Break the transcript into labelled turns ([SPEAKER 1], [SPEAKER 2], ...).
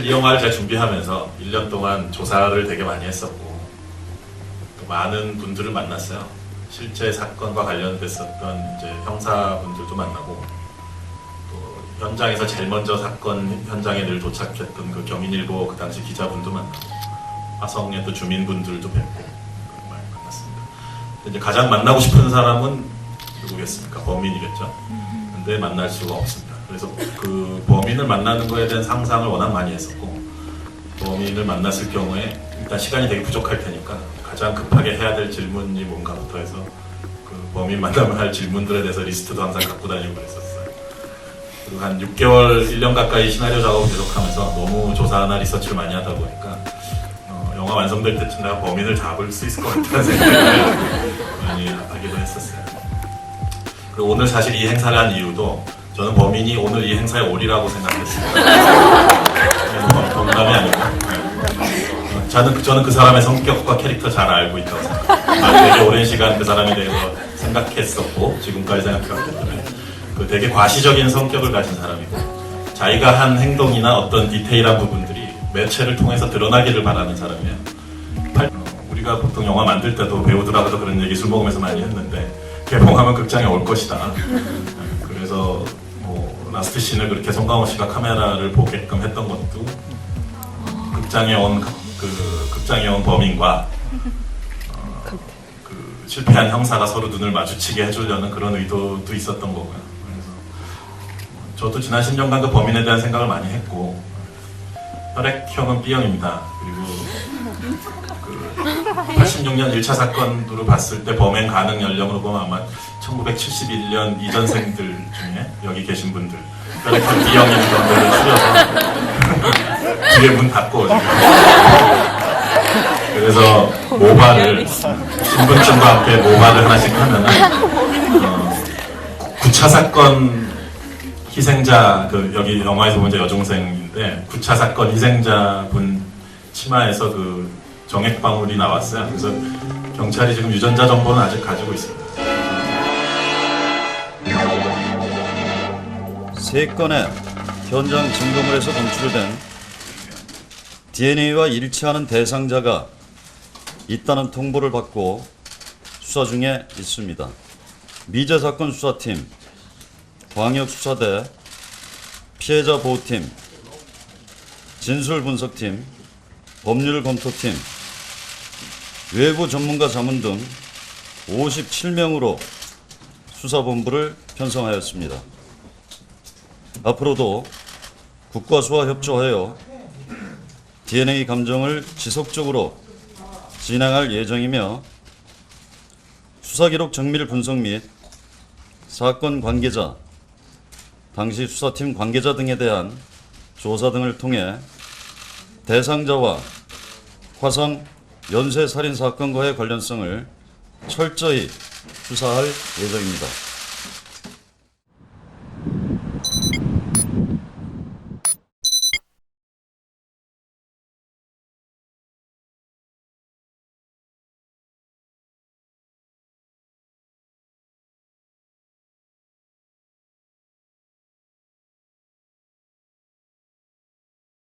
[SPEAKER 1] 사실 이 영화를 제가 준비하면서 1년 동안 조사를 되게 많이 했었고 또 많은 분들을 만났어요. 실제 사건과 관련됐었던 이제 형사분들도 만나고 또 현장에서 제일 먼저 사건 현장에 늘 도착했던 그 경인일보 그 당시 기자분도 만나고 화성의 또 주민분들도 뵙고 많이 만났습니다. 이제 가장 만나고 싶은 사람은 누구겠습니까? 범인이겠죠. 근데 만날 수가 없습니다. 그래서 그 범인을 만나는 거에 대한 상상을 워낙 많이 했었고 범인을 만났을 경우에 일단 시간이 되게 부족할 테니까 가장 급하게 해야 될 질문이 뭔가부터 해서 그 범인 만나면 할 질문들에 대해서 리스트도 항상 갖고 다니고 그랬었어요. 그리고 한 6개월, 1년 가까이 시나리오 작업을 계속하면서 너무 조사나 리서치를 많이 하다 보니까 어, 영화 완성될 때쯤 내가 범인을 잡을 수 있을 것 같다는 생각을 많이 하기도 했었어요. 그리고 오늘 사실 이 행사를 한 이유도 저는 범인이 오늘 이 행사에 오리라고 생각했습니다. 농담이 아니고. 네. 저는, 그- 저는 그 사람의 성격과 캐릭터 잘 알고 있다고 생각합니다. 아주 되게 오랜 시간 그 사람에 대해서 생각했었고, 지금까지 생각해왔기 때문에. 그 되게 과시적인 성격을 가진 사람이고, 자기가 한 행동이나 어떤 디테일한 부분들이 매체를 통해서 드러나기를 바라는 사람이에요. 팔- 어, 우리가 보통 영화 만들 때도 배우들하고도 그런 얘기 술 먹으면서 많이 했는데, 개봉하면 극장에 올 것이다. 그래서 뭐 라스트 씬을 그렇게 송강호 씨가 카메라를 보게끔 했던 것도 극장에 온 그 극장에 온 범인과 어, 그 실패한 형사가 서로 눈을 마주치게 해주려는 그런 의도도 있었던 거고요. 그래서 저도 지난 10년간 그 범인에 대한 생각을 많이 했고 혈액형은 B형입니다. 그리고 그 86년 1차 사건으로 봤을 때 범행 가능 연령으로 보면 아마 1971년 이전생들 중에 여기 계신 분들 혈액형 B형인 분들을 추려서 뒤에 문 닫고. 그래서 모발을 신분증과 함께 모발을 하나씩 하면은 어, 9차 사건 희생자 그 여기 영화에서 이제 여중생인데 9차 사건 희생자분 치마에서 그 정액 방울이 나왔어요. 그래서 경찰이 지금 유전자 정보는 아직 가지고 있습니다.
[SPEAKER 2] 세 건의 현장 증거물에서 검출된 DNA와 일치하는 대상자가 있다는 통보를 받고 수사 중에 있습니다. 미제 사건 수사팀, 광역수사대, 피해자 보호팀, 진술 분석팀, 법률 검토팀, 외부 전문가 자문 등 57명으로 수사본부를 편성하였습니다. 앞으로도 국과수와 협조하여 DNA 감정을 지속적으로 진행할 예정이며 수사기록 정밀 분석 및 사건 관계자, 당시 수사팀 관계자 등에 대한 조사 등을 통해 대상자와 화성 연쇄살인 사건과의 관련성을 철저히 수사할 예정입니다.